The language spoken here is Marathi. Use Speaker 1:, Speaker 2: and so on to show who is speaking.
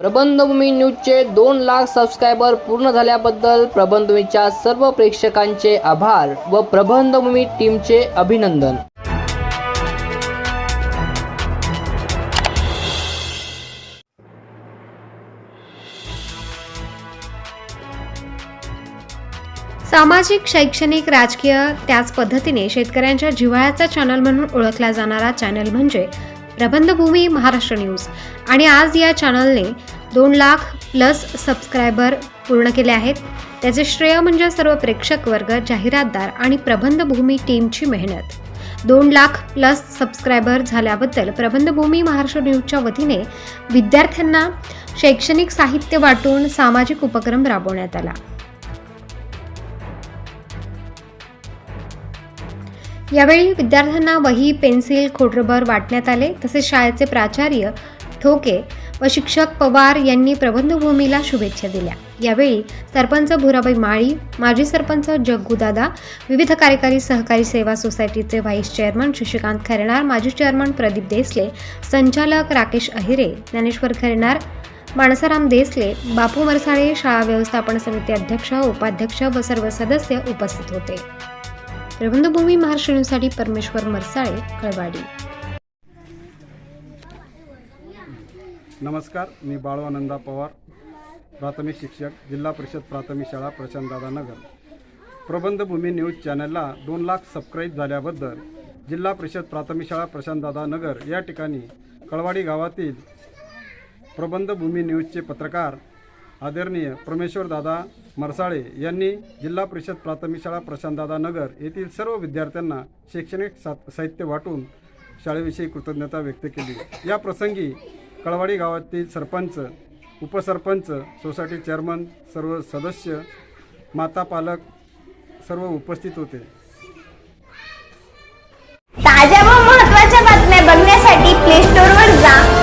Speaker 1: प्रबंधभूमी न्यूजचे दोन लाख सबस्क्रायबर पूर्ण झाल्याबद्दल प्रबंधभूमीच्या सर्व प्रेक्षकांचे आभार व प्रबंधभूमी टीमचे अभिनंदन.
Speaker 2: सामाजिक शैक्षणिक राजकीय त्याच पद्धतीने शेतकऱ्यांच्या जिव्हाळ्याचा चॅनल म्हणून ओळखला जाणारा चॅनल म्हणजे प्रबंधभूमी महाराष्ट्र न्यूज. आणि आज या चॅनलने दोन लाख प्लस सबस्क्रायबर पूर्ण केले आहेत. त्याचे श्रेय म्हणजे सर्व प्रेक्षक वर्ग जाहिरातदार आणि प्रबंधभूमी टीमची मेहनत. दोन लाख प्लस सबस्क्रायबर झाल्याबद्दल प्रबंधभूमी महाराष्ट्र न्यूजच्या वतीने विद्यार्थ्यांना शैक्षणिक साहित्य वाटून सामाजिक उपक्रम राबवण्यात आला. यावेळी विद्यार्थ्यांना वही पेन्सिल खोडरबर वाटण्यात आले तसेच शाळेचे प्राचार्य ठोके व शिक्षक पवार यांनी प्रबंधभूमीला शुभेच्छा दिल्या. यावेळी सरपंच भुराबाई माळी माजी सरपंच जग्गूदादा विविध कार्यकारी सहकारी सेवा सोसायटीचे व्हाईस चेअरमन शशिकांत खैरनार माजी चेअरमन प्रदीप देसले संचालक राकेश अहिरे ज्ञानेश्वर खैरनार माणसाराम देसले बापू मरसाळे शाळा व्यवस्थापन समिती अध्यक्ष उपाध्यक्ष व सर्व सदस्य उपस्थित होते. प्रबंधभूमी महाराष्ट्र परमेश्वर मरसाळे कळवाडी.
Speaker 3: नमस्कार मी बाळवानंदा पवार प्राथमिक शिक्षक जिल्हा परिषद प्राथमिक शाळा प्रशांतदादा नगर. प्रबंधभूमी न्यूज चॅनलला दोन लाख सबस्क्राईब झाल्याबद्दल जिल्हा परिषद प्राथमिक शाळा प्रशांतदादा नगर या ठिकाणी कळवाडी गावातील प्रबंधभूमी न्यूजचे पत्रकार आदरणीय परमेश्वरदादा मरसाळे यांनी जिल्हा परिषद प्राथमिक शाळा प्रशांतदादा नगर येथील सर्व विद्यार्थ्यांना शैक्षणिक सा साहित्य वाटून शाळेविषयी कृतज्ञता व्यक्त केली. या प्रसंगी कळवाडी गावातील सरपंच उपसरपंच सोसायटी चेअरमन सर्व सदस्य माता पालक सर्व उपस्थित होते.
Speaker 4: ताज्या व महत्त्वाच्या बातम्या बघण्यासाठी प्ले स्टोअरवर जा.